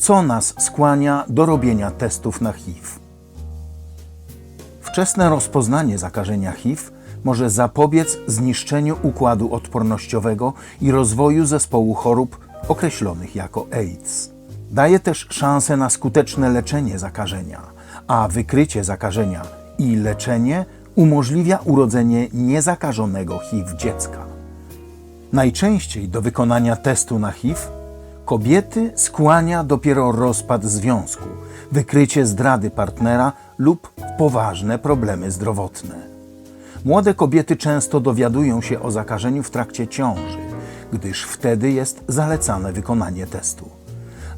Co nas skłania do robienia testów na HIV? Wczesne rozpoznanie zakażenia HIV może zapobiec zniszczeniu układu odpornościowego i rozwoju zespołu chorób określonych jako AIDS. Daje też szansę na skuteczne leczenie zakażenia, a wykrycie zakażenia i leczenie umożliwia urodzenie niezakażonego HIV dziecka. Najczęściej do wykonania testu na HIV kobiety skłania dopiero rozpad związku, wykrycie zdrady partnera lub poważne problemy zdrowotne. Młode kobiety często dowiadują się o zakażeniu w trakcie ciąży, gdyż wtedy jest zalecane wykonanie testu.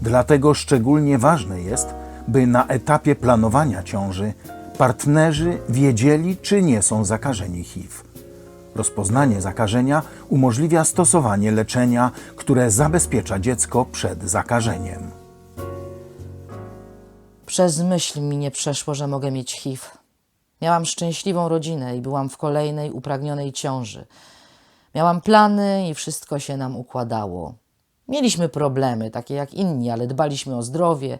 Dlatego szczególnie ważne jest, by na etapie planowania ciąży partnerzy wiedzieli, czy nie są zakażeni HIV. Rozpoznanie zakażenia umożliwia stosowanie leczenia, które zabezpiecza dziecko przed zakażeniem. Przez myśl mi nie przeszło, że mogę mieć HIV. Miałam szczęśliwą rodzinę i byłam w kolejnej upragnionej ciąży. Miałam plany i wszystko się nam układało. Mieliśmy problemy, takie jak inni, ale dbaliśmy o zdrowie,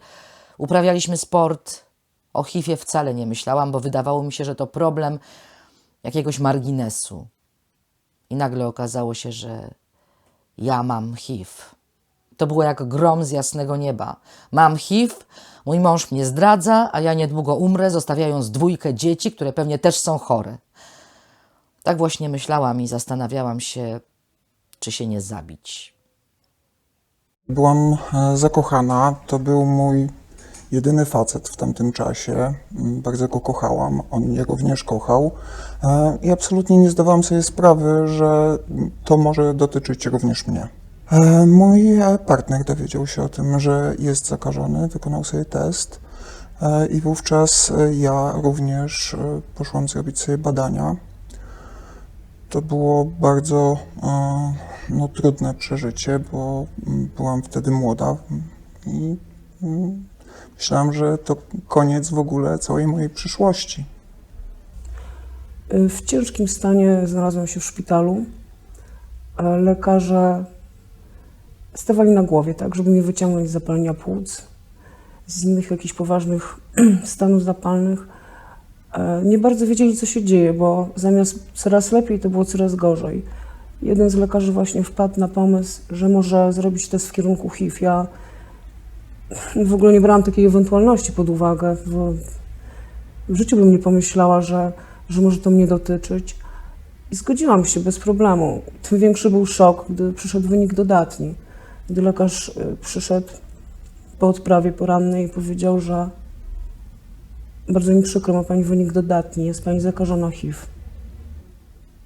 uprawialiśmy sport. O HIV wcale nie myślałam, bo wydawało mi się, że to problem jakiegoś marginesu. I nagle okazało się, że ja mam HIV. To było jak grom z jasnego nieba. Mam HIV, mój mąż mnie zdradza, a ja niedługo umrę, zostawiając dwójkę dzieci, które pewnie też są chore. Tak właśnie myślałam i zastanawiałam się, czy się nie zabić. Byłam e, zakochana. To był mój jedyny facet w tamtym czasie. Mm, Bardzo go kochałam. On mnie również kochał. E, I absolutnie nie zdawałam sobie sprawy, że to może dotyczyć również mnie. E, Mój partner dowiedział się o tym, że jest zakażony, wykonał sobie test. e, I wówczas ja również poszłam zrobić sobie badania. To było bardzo no, trudne przeżycie, bo mm, byłam wtedy młoda i mm, myślałam, że to koniec w ogóle całej mojej przyszłości. W ciężkim stanie znalazłam się w szpitalu. Lekarze stawali na głowie, tak, żeby mnie wyciągnąć z zapalenia płuc, z innych jakichś poważnych stanów zapalnych. E, Nie bardzo wiedzieli, co się dzieje, bo zamiast coraz lepiej, to było coraz gorzej. Jeden z lekarzy właśnie wpadł na pomysł, że może zrobić test w kierunku HIV. Ja w ogóle nie brałam takiej ewentualności pod uwagę. bo w życiu bym nie pomyślała, że, że może to mnie dotyczyć. I zgodziłam się bez problemu. Tym większy był szok, gdy przyszedł wynik dodatni. Gdy lekarz y, przyszedł po odprawie porannej i powiedział, że bardzo mi przykro, ma pani wynik dodatni, jest pani zakażona HIV.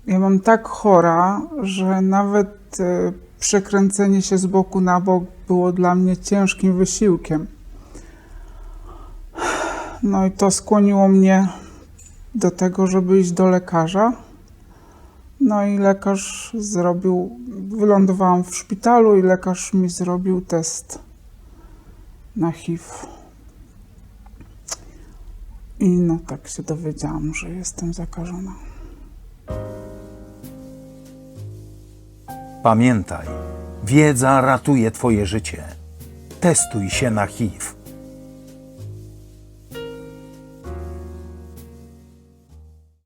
Ja mam tak chora, że nawet e, przekręcenie się z boku na bok było dla mnie ciężkim wysiłkiem. No i to skłoniło mnie do tego, żeby iść do lekarza. No i lekarz zrobił, wylądowałam w szpitalu i lekarz mi zrobił test na HIV. I no tak się dowiedziałam, że jestem zakażona. Pamiętaj, wiedza ratuje Twoje życie. Testuj się na HIV.